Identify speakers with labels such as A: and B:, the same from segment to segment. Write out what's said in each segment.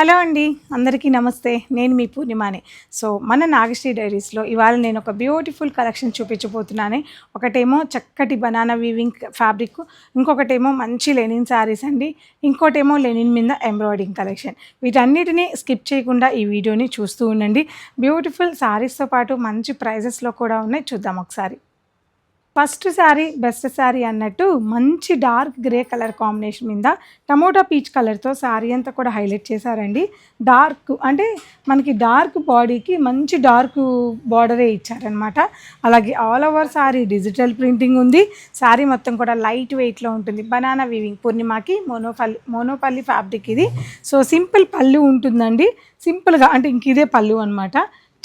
A: Hello అండి అందరికీ నమస్తే. నేను మీ పూర్ణిమానే. సో మన నాగశ్రీ డైరీస్లో ఇవాళ నేను ఒక బ్యూటిఫుల్ కలెక్షన్ చూపించబోతున్నాను. ఒకటేమో చక్కటి బనానా వీవింగ్ ఫ్యాబ్రిక్ ఇంకొకటేమో మంచి లెనిన్ శారీస్ అండి. ఇంకోటేమో లెనిన్ మీద ఎంబ్రాయిడింగ్ కలెక్షన్ వీటన్నిటిని స్కిప్ చేయకుండా ఈ వీడియోని చూస్తూ ఉండండి. బ్యూటిఫుల్ శారీస్తో పాటు మంచి ప్రైజెస్లో కూడా ఉన్నాయి. చూద్దాం ఒకసారి. ఫస్ట్ శారీ బెస్ట్ శారీ అన్నట్టు మంచి డార్క్ గ్రే కలర్ కాంబినేషన్ మీద టమోటా పీచ్ కలర్తో శారీ అంతా కూడా హైలైట్ చేశారండి. డార్క్ అంటే మనకి డార్క్ బాడీకి మంచి డార్క్ బార్డరే ఇచ్చారనమాట అలాగే all over sari digital printing ఉంది. శారీ మొత్తం కూడా లైట్ వెయిట్లో ఉంటుంది. బనానా వీవింగ్ పూర్ణిమకి మోనోపల్లి మోనోపల్లి ఫ్యాబ్రిక్ ఇది. సో సింపుల్ పళ్ళు ఉంటుందండి. సింపుల్గా అంటే ఇంక ఇదే పళ్ళు అనమాట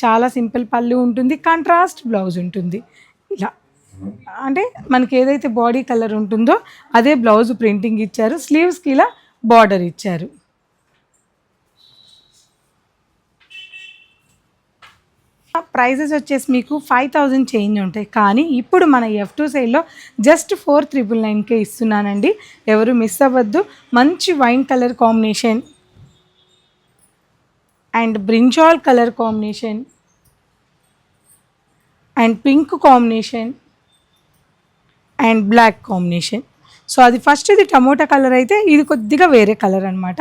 A: చాలా సింపుల్ పళ్ళు ఉంటుంది. కాంట్రాస్ట్ బ్లౌజ్ ఉంటుంది. ఇలా. అంటే మనకి ఏదైతే బాడీ కలర్ ఉంటుందో అదే బ్లౌజ్ ప్రింటింగ్ ఇచ్చారు. స్లీవ్స్కి ఇలా బార్డర్ ఇచ్చారు. ప్రైజెస్ వచ్చేసి మీకు ఫైవ్ థౌజండ్ చేంజ్ ఉంటాయి. కానీ ఇప్పుడు మన ఎఫ్ టూ సైడ్లో జస్ట్ ఫోర్ త్రిబుల్ నైన్కే ఇస్తున్నానండి. ఎవరు మిస్ అవ్వద్దు. మంచి wine colour combination and brinjal colour combination and pink combination and black combination. So అది ఫస్ట్ ఇది టమోటా కలర్ అయితే ఇది కొద్దిగా వేరే కలర్ అనమాట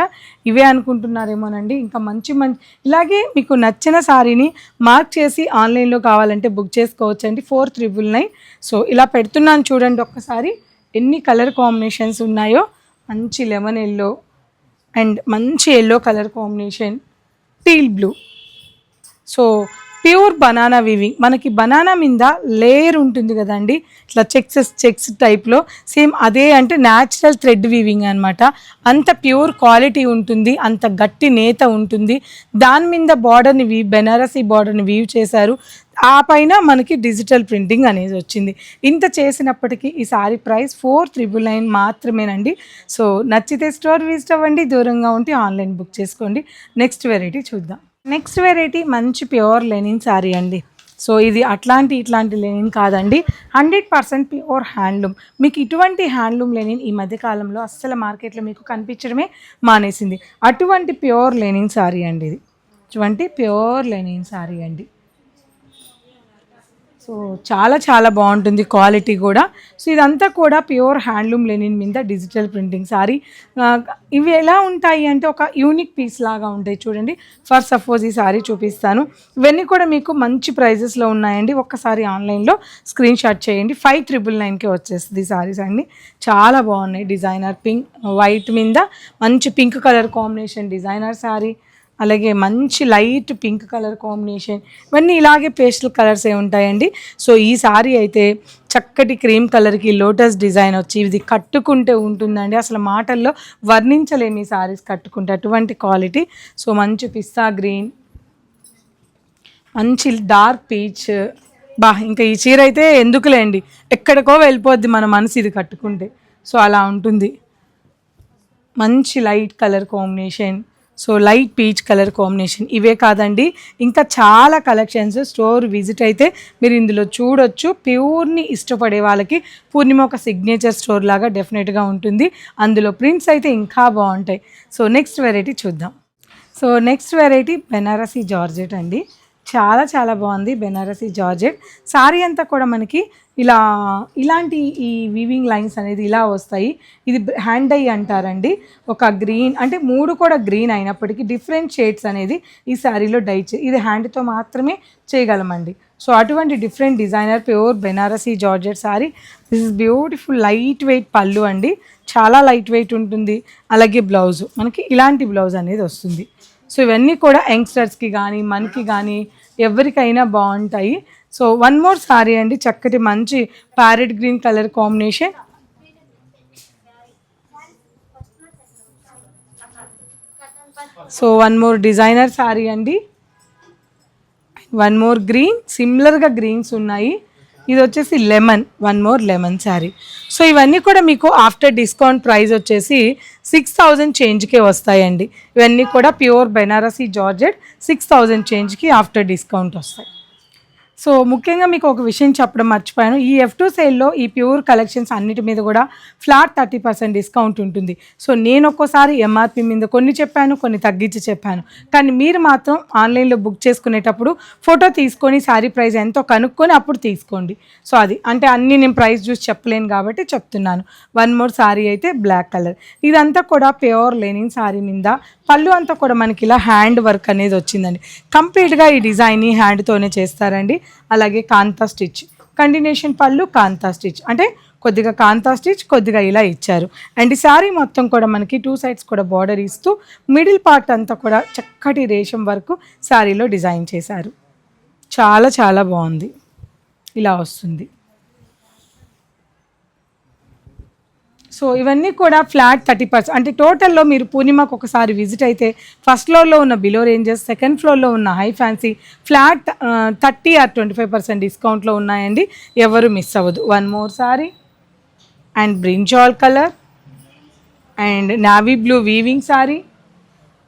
A: ఇవే అనుకుంటున్నారేమోనండి. ఇంకా మంచి మంచి ఇలాగే మీకు నచ్చిన సారీని మార్క్ చేసి ఆన్లైన్లో కావాలంటే బుక్ చేసుకోవచ్చండి. Four triple nine. సో ఇలా పెడుతున్నాను చూడండి ఒక్కసారి. ఎన్ని కలర్ కాంబినేషన్స్ ఉన్నాయో. మంచి లెమన్ ఎల్లో అండ్ మంచి yellow colour combination. Teal blue. So pure banana weaving మనకి బనానా మీద లేయర్ ఉంటుంది కదండి. ఇట్లా చెక్స్ చెక్స్ టైప్లో సేమ్ అదే అంటే న్యాచురల్ థ్రెడ్ వీవింగ్ అనమాట అంత ప్యూర్ క్వాలిటీ ఉంటుంది అంత గట్టి నేత ఉంటుంది. దాని మీద బార్డర్ని వీ బెనారసీ బార్డర్ని వీవ్ చేశారు. ఆ పైన మనకి డిజిటల్ ప్రింటింగ్ అనేది వచ్చింది. ఇంత చేసినప్పటికీ ఈ sari price four triple nine మాత్రమేనండి. సో నచ్చితే స్టోర్ విజిట్ అవ్వండి దూరంగా ఉంటే ఆన్లైన్ బుక్ చేసుకోండి. నెక్స్ట్ వెరైటీ చూద్దాం. నెక్స్ట్ వెరైటీ మంచి ప్యూర్ లెనిన్ శారీ అండి. సో ఇది అట్లాంటి ఇట్లాంటి లెనిన్ కాదండి. హండ్రెడ్ పర్సెంట్ ప్యూర్ హ్యాండ్లూమ్ మీకు ఇటువంటి హ్యాండ్లూమ్ లెనిన్ ఈ మధ్యకాలంలో అస్సలు మార్కెట్లో మీకు కనిపించడమే మానేసింది. అటువంటి ప్యూర్ లెనిన్ శారీ అండి ఇది. అటువంటి ప్యూర్ లెనిన్ శారీ అండి. సో చాలా చాలా బాగుంటుంది క్వాలిటీ కూడా. సో ఇదంతా కూడా ప్యూర్ హ్యాండ్లూమ్ లెనిన్ మీద డిజిటల్ ప్రింటింగ్ సారీ. ఇవి ఎలా ఉంటాయి అంటే ఒక యూనిక్ పీస్ లాగా ఉంటాయి చూడండి. ఫర్ సపోజ్ ఈ సారీ చూపిస్తాను. ఇవన్నీ కూడా మీకు మంచి ప్రైజెస్లో ఉన్నాయండి. ఒక్కసారి ఆన్లైన్లో స్క్రీన్ షాట్ చేయండి. ఫైవ్ త్రిబుల్ నైన్కే వచ్చేస్తుంది ఈ సారీస్ అన్ని. చాలా బాగున్నాయి డిజైనర్ పింక్ వైట్ మీద మంచి pink colour combination designer sari. అలాగే మంచి లైట్ పింక్ కలర్ కాంబినేషన్ ఇవన్నీ ఇలాగే పేస్టల్ కలర్స్ ఏ ఉంటాయండి. సో ఈ సారీ అయితే చక్కటి క్రీమ్ కలర్కి లోటస్ డిజైన్ వచ్చి ఇది కట్టుకుంటే ఉంటుందండి. అసలు మాటల్లో వర్ణించలేము ఈ సారీస్ కట్టుకుంటే అటువంటి క్వాలిటీ. సో మంచి పిస్తా గ్రీన్ మంచి డార్క్ పీచ్. బా ఇంకా ఈ చీర అయితే ఎందుకులేండి? ఎక్కడికో వెళ్ళిపోద్ది మన మనసు ఇది కట్టుకుంటే. సో అలా ఉంటుంది. మంచి light colour combination. So light peach colour combination ఇవే కాదండి. ఇంకా చాలా కలెక్షన్స్ స్టోర్ విజిట్ అయితే మీరు ఇందులో చూడొచ్చు. ప్యూర్ని ఇష్టపడే వాళ్ళకి పూర్ణిమ ఒక సిగ్నేచర్ స్టోర్ లాగా డెఫినెట్గా ఉంటుంది. అందులో ప్రింట్స్ అయితే ఇంకా బాగుంటాయి. సో నెక్స్ట్ వెరైటీ చూద్దాం. So next variety Banarasi georgette అండి. చాలా చాలా బాగుంది బెనారసీ జార్జెట్. సారీ అంతా కూడా మనకి ఇలా ఇలాంటి ఈ వీవింగ్ లైన్స్ అనేది ఇలా వస్తాయి. ఇది హ్యాండ్ డై అంటారండి. ఒక గ్రీన్ అంటే మూడు కూడా గ్రీన్ అయినప్పటికీ డిఫరెంట్ షేడ్స్ అనేది ఈ శారీలో డై చే ఇది హ్యాండ్తో మాత్రమే చేయగలమండి. సో అటువంటి different designer pure Banarasi georgette sari. This is beautiful light weight pallu అండి. చాలా లైట్ వెయిట్ ఉంటుంది. అలాగే బ్లౌజ్ మనకి ఇలాంటి బ్లౌజ్ అనేది వస్తుంది. సో ఇవన్నీ కూడా యంగ్స్టర్స్కి కానీ మనకి కానీ ఎవరికైనా బాగుంటాయి. సో వన్ మోర్ సారీ అండి చక్కటి మంచి parrot green colour combination. So one more designer sari అండి. వన్ మోర్ గ్రీన్ సిమిలర్గా గ్రీన్స్ ఉన్నాయి. ఇది వచ్చేసి lemon one more lemon sari so ఇవన్నీ కూడా మీకు ఆఫ్టర్ డిస్కౌంట్ ప్రైస్ వచ్చేసి సిక్స్ థౌజండ్ చేంజ్కే వస్తాయండి. ఇవన్నీ కూడా pure Banarasi georgette six thousand చేంజ్కి after discount వస్తాయి. సో ముఖ్యంగా మీకు ఒక విషయం చెప్పడం మర్చిపోయాను. ఈ ఎఫ్ టూ సేల్లో ఈ ప్యూర్ కలెక్షన్స్ అన్నిటి మీద కూడా ఫ్లాట్ థర్టీ పర్సెంట్ డిస్కౌంట్ ఉంటుంది. సో నేను ఒక్కోసారి ఎంఆర్పి మీద కొన్ని చెప్పాను కొన్ని తగ్గించి చెప్పాను. కానీ మీరు మాత్రం ఆన్లైన్లో బుక్ చేసుకునేటప్పుడు ఫోటో తీసుకొని శారీ ప్రైస్ ఎంతో కనుక్కొని అప్పుడు తీసుకోండి. సో అది అంటే అన్నీ నేను ప్రైస్ చూసి చెప్పలేను కాబట్టి చెప్తున్నాను. వన్ మోర్ శారీ అయితే బ్లాక్ కలర్. ఇదంతా కూడా ప్యూర్ లెనింగ్ శారీ మీద. పళ్ళు అంతా కూడా మనకి ఇలా హ్యాండ్ వర్క్ అనేది వచ్చిందండి. కంప్లీట్గా ఈ డిజైన్ హ్యాండ్తోనే చేస్తారండి. అలాగే కాంతా స్టిచ్. కంటిన్యూషన్ పళ్ళు కాంతా స్టిచ్. అంటే కొద్దిగా కాంతా స్టిచ్ కొద్దిగా ఇలా ఇచ్చారు. అండ్ శారీ మొత్తం కూడా మనకి టూ సైడ్స్ కూడా బార్డర్ ఇస్తూ మిడిల్ పార్ట్ అంతా కూడా చక్కటి రేషం వరకు శారీలో డిజైన్ చేశారు. చాలా చాలా బాగుంది. ఇలా వస్తుంది. సో ఇవన్నీ కూడా ఫ్లాట్ థర్టీ పర్సెంట్. అంటే టోటల్లో మీరు పూర్ణిమకు ఒకసారి విజిట్ అయితే ఫస్ట్ ఫ్లోర్లో ఉన్న బిలో రేంజెస్ సెకండ్ ఫ్లోర్లో ఉన్న high fancy flat thirty or twenty five percent డిస్కౌంట్లో ఉన్నాయండి. ఎవరు మిస్ అవ్వదు. One more sari and brinjal colour and navy blue weaving sari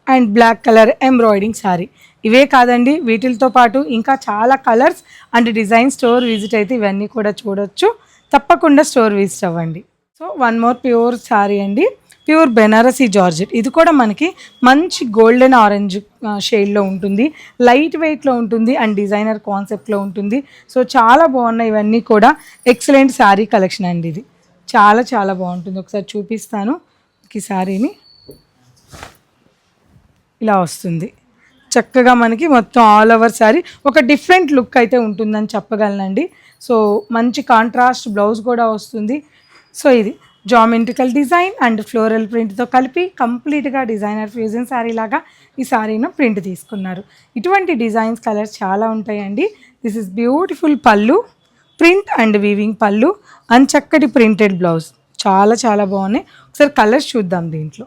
A: and black colour embroidering sari. ఇవే కాదండి వీటితో పాటు ఇంకా చాలా colours and design store visit అయితే ఇవన్నీ కూడా చూడొచ్చు. తప్పకుండా స్టోర్ విజిట్ అవ్వండి. So one more pure sari అండి. Pure Banarasi georgette. ఇది కూడా మనకి మంచి గోల్డెన్ ఆరెంజ్ షేడ్లో ఉంటుంది. లైట్ వెయిట్లో ఉంటుంది అండ్ డిజైనర్ కాన్సెప్ట్లో ఉంటుంది. సో చాలా బాగున్నాయి ఇవన్నీ కూడా. ఎక్సలెంట్ శారీ కలెక్షన్ అండి ఇది. చాలా చాలా బాగుంటుంది. ఒకసారి చూపిస్తాను ఈ శారీని. ఇలా వస్తుంది. చక్కగా మనకి మొత్తం ఆల్ ఓవర్ శారీ. ఒక డిఫరెంట్ లుక్ అయితే ఉంటుందని చెప్పగలనండి. సో మంచి కాంట్రాస్ట్ బ్లౌజ్ కూడా వస్తుంది. సో ఇది జామెట్రికల్ డిజైన్ అండ్ ఫ్లోరల్ ప్రింట్తో కలిపి కంప్లీట్గా డిజైనర్ ఫ్యూజన్ శారీ లాగా ఈ శారీను ప్రింట్ తీసుకున్నారు. ఇటువంటి డిజైన్స్ కలర్స్ చాలా ఉంటాయండి. This is beautiful pallu print and weaving pallu and చక్కటి ప్రింటెడ్ బ్లౌజ్. చాలా చాలా బాగున్నాయి. ఒకసారి కలర్స్ చూద్దాం దీంట్లో.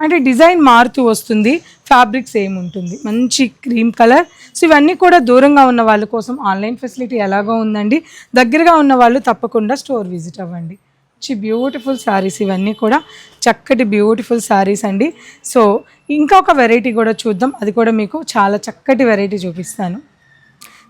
A: అంటే డిజైన్ మారుతూ వస్తుంది. ఫ్యాబ్రిక్ సేమ్ ఉంటుంది. మంచి క్రీమ్ కలర్. సో ఇవన్నీ కూడా దూరంగా ఉన్న వాళ్ళ కోసం ఆన్లైన్ ఫెసిలిటీ ఎలాగో ఉందండి. దగ్గరగా ఉన్న వాళ్ళు తప్పకుండా స్టోర్ విజిట్ అవ్వండి. మంచి బ్యూటిఫుల్ శారీస్ ఇవన్నీ కూడా. చక్కటి బ్యూటిఫుల్ శారీస్ అండి. సో ఇంకా ఒక వెరైటీ కూడా చూద్దాం. అది కూడా మీకు చాలా చక్కటి వెరైటీ చూపిస్తాను.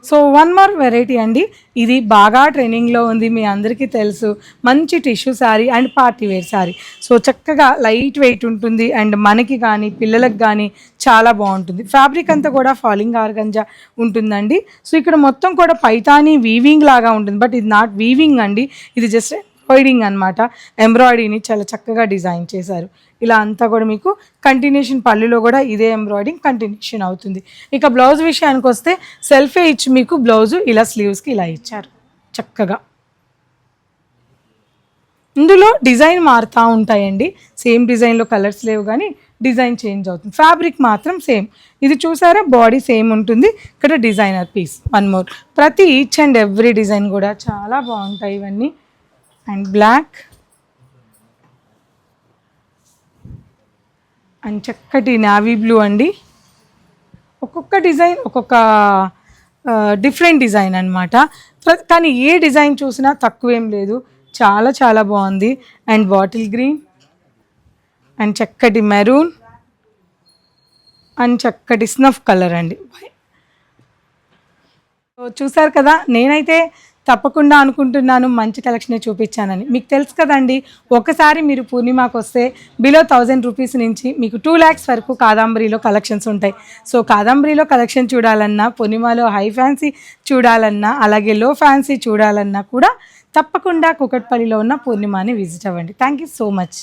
A: సో వన్ మోర్ వెరైటీ అండి. ఇది బాగా ట్రెండింగ్లో ఉంది మీ అందరికీ తెలుసు. మంచి tissue sari and party wear sari so చక్కగా లైట్ వెయిట్ ఉంటుంది అండ్ మనకి కానీ పిల్లలకు కానీ చాలా బాగుంటుంది. ఫ్యాబ్రిక్ అంతా కూడా ఫాలింగ్ ఆర్గంజా ఉంటుందండి. సో ఇక్కడ మొత్తం కూడా పైతానీ వీవింగ్ లాగా ఉంటుంది. బట్ ఇది నాట్ వీవింగ్ అండి. ఇది జస్ట్ ఎంబ్రాయిడింగ్ అనమాట ఎంబ్రాయిడరీని చాలా చక్కగా డిజైన్ చేశారు. ఇలా అంతా కూడా మీకు కంటిన్యూషన్ పళ్ళులో కూడా ఇదే ఎంబ్రాయిడింగ్ కంటిన్యూషన్ అవుతుంది. ఇక బ్లౌజ్ విషయానికి వస్తే సెల్ఫే ఇచ్చి మీకు బ్లౌజు ఇలా స్లీవ్స్కి ఇలా ఇచ్చారు. చక్కగా. ఇందులో డిజైన్ మారుతూ ఉంటాయండి. సేమ్ డిజైన్లో కలర్స్ లేవు కానీ డిజైన్ చేంజ్ అవుతుంది. ఫ్యాబ్రిక్ మాత్రం సేమ్. ఇది చూసారా? బాడీ సేమ్ ఉంటుంది. ఇక్కడ డిజైనర్ పీస్. One more. ప్రతి ఈచ్ అండ్ ఎవ్రీ డిజైన్ కూడా చాలా బాగుంటాయి ఇవన్నీ. And black. అండ్ చక్కటి నావీ బ్లూ అండి. ఒక్కొక్క డిజైన్ ఒక్కొక్క డిఫరెంట్ డిజైన్ అనమాట కానీ ఏ డిజైన్ చూసినా తక్కువేం లేదు. చాలా చాలా బాగుంది. And bottle green. అండ్ చక్కటి మెరూన్. అండ్ చక్కటి స్నఫ్ కలర్ అండి. చూసారు కదా నేనైతే తప్పకుండా అనుకుంటున్నాను మంచి కలెక్షనే చూపించానని. మీకు తెలుసు కదండి ఒకసారి మీరు పూర్ణిమాకు వస్తే బిలో థౌజండ్ రూపీస్ నుంచి మీకు టూ ల్యాక్స్ వరకు కాదంబరిలో కలెక్షన్స్ ఉంటాయి. సో కాదంబరిలో కలెక్షన్ చూడాలన్నా పూర్ణిమాలో హై ఫ్యాన్సీ చూడాలన్నా అలాగే లో ఫ్యాన్సీ చూడాలన్నా కూడా తప్పకుండా కుకట్పల్లిలో ఉన్న పూర్ణిమాని విజిట్ అవ్వండి. Thank you so much